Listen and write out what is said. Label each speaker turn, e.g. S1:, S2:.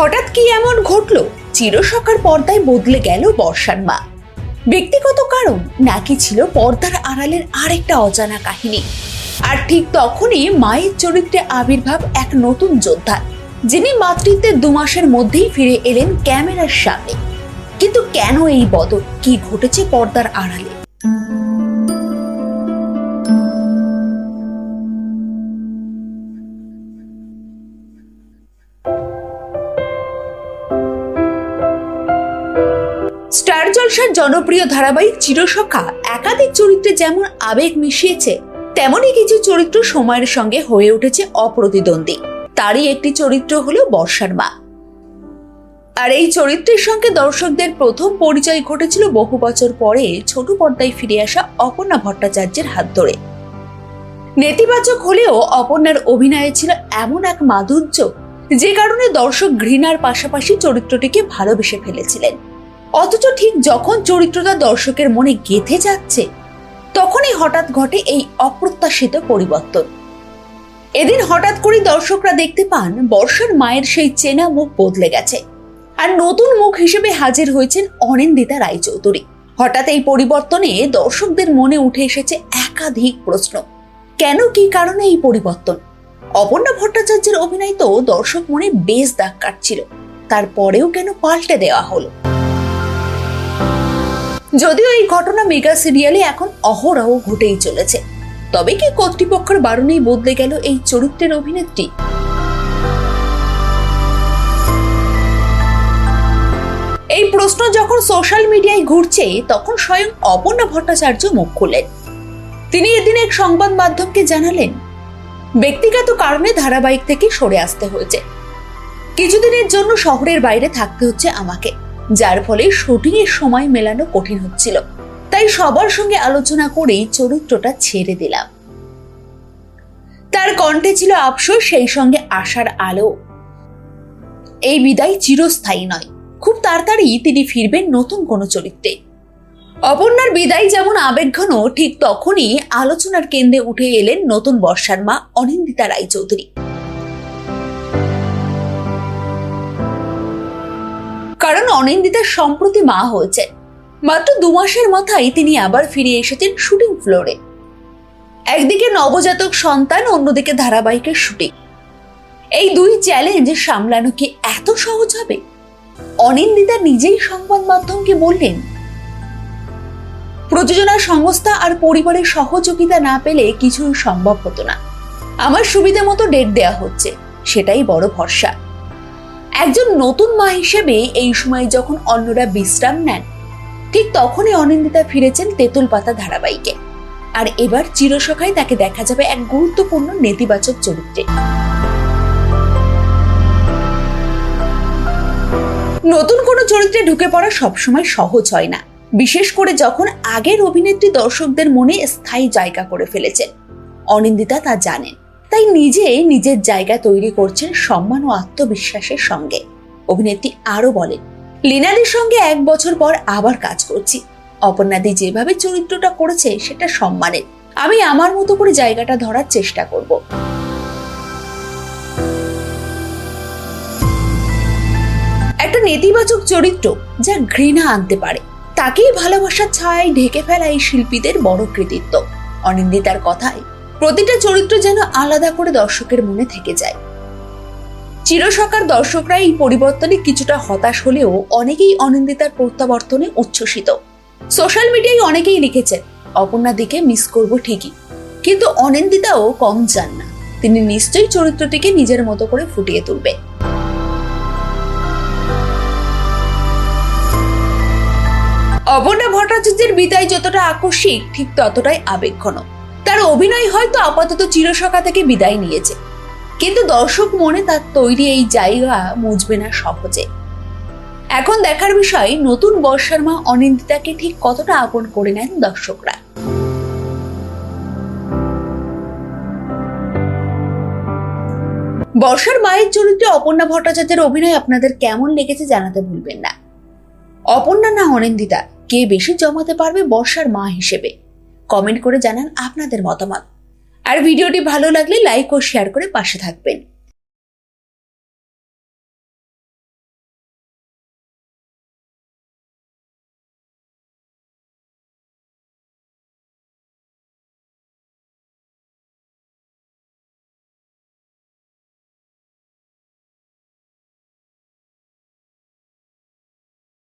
S1: হঠাৎ কি এমন ঘটলো? চিরসকার পর্দায় বদলে গেল বর্ষার মা। ব্যক্তিগত কারণ? নাকি ছিল পর্দার আড়ালের আরেকটা অজানা কাহিনী? আর ঠিক তখনই মায়ের চরিত্রে আবির্ভাব এক নতুন যোদ্ধা, যিনি মাতৃত্বের দু মাসের মধ্যেই ফিরে এলেন ক্যামেরার সামনে। কিন্তু কেন এই বদল? কি ঘটেছে পর্দার আড়ালে? স্টার জনপ্রিয় ধারাবাহিক চিরসখা একাধিক চরিত্রে যেমন আবেগ মিশিয়েছে তেমনই কিছু চরিত্র সময়ের সঙ্গে হয়ে উঠেছে অপ্রতিদ্বন্দ্বী। তারই একটি চরিত্র হলো বর্ষার মা। আর এই চরিত্রের সঙ্গে দর্শকদের প্রথম পরিচয় ঘটেছিল বহু বছর পরে ছোট পর্দায় ফিরে আসা অপর্ণা ভট্টাচার্যের হাত ধরে। নেতিবাচক হলেও অপর্ণার অভিনয়ে ছিল এমন এক মাধুর্য, যে কারণে দর্শক ঘৃণার পাশাপাশি চরিত্রটিকে ভালোবেসে ফেলেছিলেন। অথচ ঠিক যখন চরিত্রটা দর্শকের মনে গেঁথে যাচ্ছে, তখনই হঠাৎ ঘটে এই অপ্রত্যাশিত পরিবর্তন। এদিন হঠাৎ করে দর্শকরা দেখতে পান, বর্ষার মায়ের সেই চেনা মুখ বদলে গেছে। আর নতুন মুখ হিসেবে হাজির হয়েছেন অনিন্দিতা রায়চৌধুরী। হঠাৎ এই পরিবর্তনে দর্শকদের মনে উঠে এসেছে একাধিক প্রশ্ন। কেন, কি কারণে এই পরিবর্তন? অপর্ণা ভট্টাচার্যের অভিনয় তো দর্শক মনে বেশ দাগ কাটছিল। তারপরেও কেন পাল্টে দেওয়া হলো? যদিও এই ঘটনা মেগা সিরিয়ালে এখন অহরহ ঘটেই চলেছে। তবে কি কর্তৃপক্ষের বারণেই বদলে গেল এই চরিত্রের অভিনেত্রী? এই প্রশ্ন যখন সোশ্যাল মিডিয়ায় ঘুরছে, তখন স্বয়ং অপর্ণা ভট্টাচার্য মুখ খুললেন তিনি এদিন এক সংবাদ মাধ্যমকে জানালেন, ব্যক্তিগত কারণে ধারাবাহিক থেকে সরে আসতে হয়েছে। কিছুদিনের জন্য শহরের বাইরে থাকতে হচ্ছে আমাকে। যার ফলে শুটিং এর সময় মেলানো কঠিন হচ্ছিল। তাই সবার সঙ্গে আলোচনা করেই চরিত্রটা ছেড়ে দিলাম। তার কণ্ঠে ছিল আফসোস, সেই সঙ্গে আশার আলো। এই বিদায় চিরস্থায়ী নয়। খুব তাড়াতাড়ি তিনি ফিরবেন নতুন কোনো চরিত্রে। অপর্ণার বিদায় যেমন আবেগঘন ঠিক তখনই আলোচনার কেন্দ্রে উঠে এলেন নতুন বর্ষার মা অনিন্দিতা রায়চৌধুরী। কারণ অনিন্দিতা সম্প্রতি মা হয়েছে। মাত্র দু মাসের মাথায় তিনি আবার ফিরে এসেছেন শুটিং ফ্লোরে। একদিকে নবজাতক সন্তান, অন্যদিকে ধারাবাহিকের শুটিং। এই দুই চ্যালেঞ্জ সামলানো কি এত সহজ হবে? অনিন্দিতা নিজেই সংবাদ মাধ্যমকে বললেন, প্রযোজনা সংস্থা আর পরিবারের সহযোগিতা না পেলে কিছুই সম্ভব হতো না। আমার সুবিধা মতো ডেট দেয়া হচ্ছে। সেটাই বড় ভরসা। একজন নতুন মা হিসেবে এই সময় যখন অন্যরা বিশ্রাম নেন, ঠিক তখনই অনিন্দিতা ফিরেছেন তেঁতুল পাতা ধারাবাহিকে। আর এবার চিরসখায় তাকে দেখা যাবে এক গুরুত্বপূর্ণ নেতিবাচক চরিত্রে। নতুন কোনো চরিত্রে ঢুকে পড়া সবসময় সহজ হয় না। বিশেষ করে যখন আগের অভিনেত্রী দর্শকদের মনে স্থায়ী জায়গা করে ফেলেছেন। অনিন্দিতা তা জানেন। তাই নিজে নিজের জায়গা তৈরি করছেন সম্মান ও আত্মবিশ্বাসের সঙ্গে। অভিনেত্রী আরও বলেন, লীনাদির সঙ্গে এক বছর পর আবার কাজ করছি। অপর্ণাদি যেভাবে চরিত্রটা করেছে সেটা সম্মানের। আমি আমার মতো করে জায়গাটা ধরার চেষ্টা করব। একটা নেতিবাচক চরিত্র যা ঘৃণা আনতে পারে। তাকেই ভালোবাসার ছায় ঢেকে ফেলা এই শিল্পীদের বড় কৃতিত্ব। অনিন্দিতার কথায় প্রতিটা চরিত্র যেন আলাদা করে দর্শকের মনে থেকে যায়। চিরসকার দর্শকরা এই পরিবর্তনে কিছুটা হতাশ হলেও অনেকেই অনিন্দিতার প্রত্যাবর্তনে উচ্ছ্বসিত। সোশ্যাল মিডিয়ায় অনেকেই লিখেছেন অপর্ণা দিকে মিস করব ঠিকই। কিন্তু অনিন্দিতাও কম যান না। তিনি নিশ্চয়ই চরিত্রটিকে নিজের মতো করে ফুটিয়ে তুলবে অপর্ণা ভট্টাচার্যের বিদায় যতটা আকস্মিক, ঠিক ততটাই আবেগঘন। তার অভিনয় হয়তো আপাতত চিরসখা থেকে বিদায় নিয়েছে। কিন্তু দর্শক মনে তার তৈরি এই জায়গা মুছবে না সহজে। এখন দেখার বিষয়, নতুন বর্ষার মা অনিন্দিতাকে ঠিক কতটা আপন করে নেন দর্শকরা? বর্ষার মায়ের চরিত্রে অপর্ণা ভট্টাচার্যের অভিনয় আপনাদের কেমন লেগেছে জানাতে ভুলবেন না। অপর্ণা না অনিন্দিতা, কে বেশি জমাতে পারবে বর্ষার মা হিসেবে? কমেন্ট করে জানান আপনাদের মতামত। আর ভিডিওটি ভালো লাগলে লাইক ও শেয়ার করে পাশে থাকবেন।